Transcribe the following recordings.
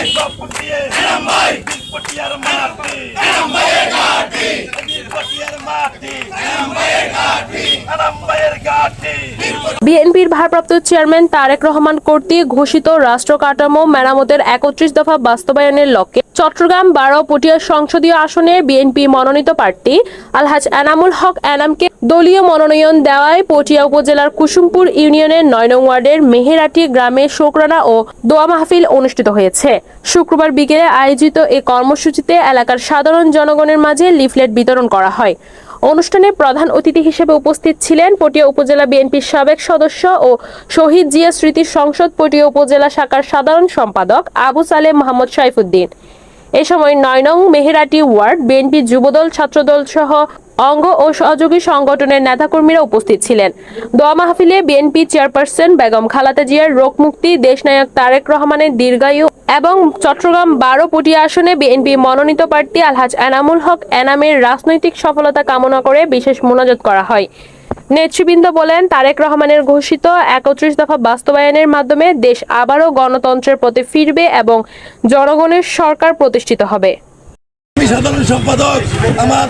இளம்பாய் புட்டியே இளம்பாய் புட்டியே காட்டி. বিএনপির ভারপ্রাপ্ত চেয়ারম্যান তারেক রহমান কর্তৃক ঘোষিত রাষ্ট্র কাঠামো মেরামতের একত্রিশ দফা বাস্তবায়নের লক্ষ্যে চট্টগ্রাম বারো পটিয়া সংসদীয় আসনের বিএনপি মনোনীত প্রার্থী আলহাজ এনামুল হক এনামকে দলীয় মনোনয়ন দেওয়ায় পটিয়া উপজেলার কুসুমপুর ইউনিয়নের নয় নং ওয়ার্ডের মেহেরাটি গ্রামে শোকরানা ও দোয়া মাহফিল অনুষ্ঠিত হয়েছে। শুক্রবার বিকেলে আয়োজিত এই কর্মসূচিতে এলাকার সাধারণ জনগণের মাঝে লিফলেট বিতরণ করা হয়। অনুষ্ঠানে প্রধান অতিথি হিসেবে উপস্থিত ছিলেন পটিয়া উপজেলা বিএনপির সাবেক সদস্য ও শহীদ জিয়া স্মৃতি সংসদ পটিয়া উপজেলা শাখার সাধারণ সম্পাদক আবু সালেম মোহাম্মদ সাইফুদ্দিন। এ সময় নয় নং মেহেরাটি ওয়ার্ড, বিএনপি যুবদল, ছাত্রদল সহ অঙ্গ ও সহযোগী সংগঠনের নেতাকর্মীরা উপস্থিত ছিলেন। দোয়া মাহফিলে বিএনপি চেয়ারপারসন বেগম খালাতা জিয়ার রোগমুক্তি দেশনায়ক তারেক রহমানের দীর্ঘায়ু এবং চট্টগ্রাম বারো পটিয়া আসনে বিএনপি মনোনীত প্রার্থী আলহাজ এনামুল হক এনামের রাজনৈতিক সফলতা কামনা করে বিশেষ মোনাজাত করা হয়। নেতৃবৃন্দ বলেন, তারেক রহমানের ঘোষিত একত্রিশ দফা বাস্তবায়নের মাধ্যমে দেশ আবারও গণতন্ত্রের প্রতি ফিরবে এবং জনগণের সরকার প্রতিষ্ঠিত হবে। সাধারণ সম্পাদক, আমার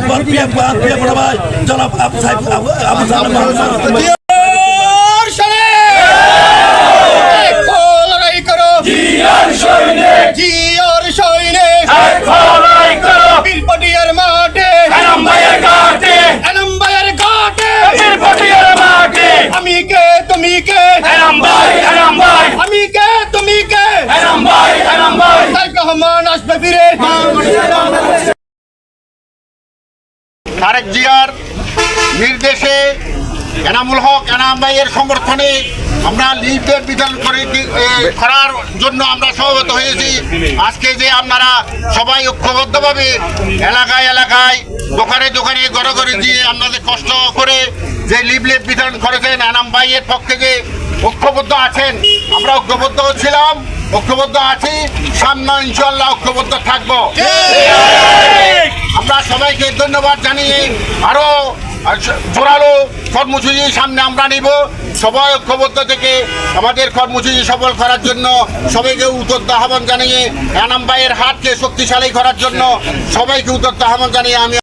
কে তুমি কে এনাম্বাই এনাম্বাই আমি কে তুমি কে তারেক রহমান আসবে ফিরে তারেক জিয়ার নির্দেশে এনামুল হক এনাম ভাইয়ের সমর্থনে আমরা লিফলেট বিতরণ করে করার জন্য আমরা সমবেত হয়েছি আজকে যে আপনারা সবাই ঐক্যবদ্ধভাবে এলাকায় এলাকায় দোকানে দোকানে ঘরে ঘরে দিয়ে আপনাদের কষ্ট করে যে লিফলেট বিতরণ করেছেন এনাম ভাইয়ের পক্ষ থেকে ঐক্যবদ্ধ আছেন। আমরা ঐক্যবদ্ধ ছিলাম, ঐক্যবদ্ধ আছি, সামনে ইনশাল্লাহ ঐক্যবদ্ধ থাকব। আমরা সবাইকে ধন্যবাদ জানিয়ে আরও জোরালো কর্মসূচি সামনে আমরা নিব। সবাই ঐক্যবদ্ধ থেকে আমাদের কর্মসূচি সফল করার জন্য সবাইকে উদ্যোগ আহ্বান জানিয়ে এনাম ভাইয়ের হাতকে শক্তিশালী করার জন্য সবাইকে উদ্যোগ আহ্বান জানিয়ে আমি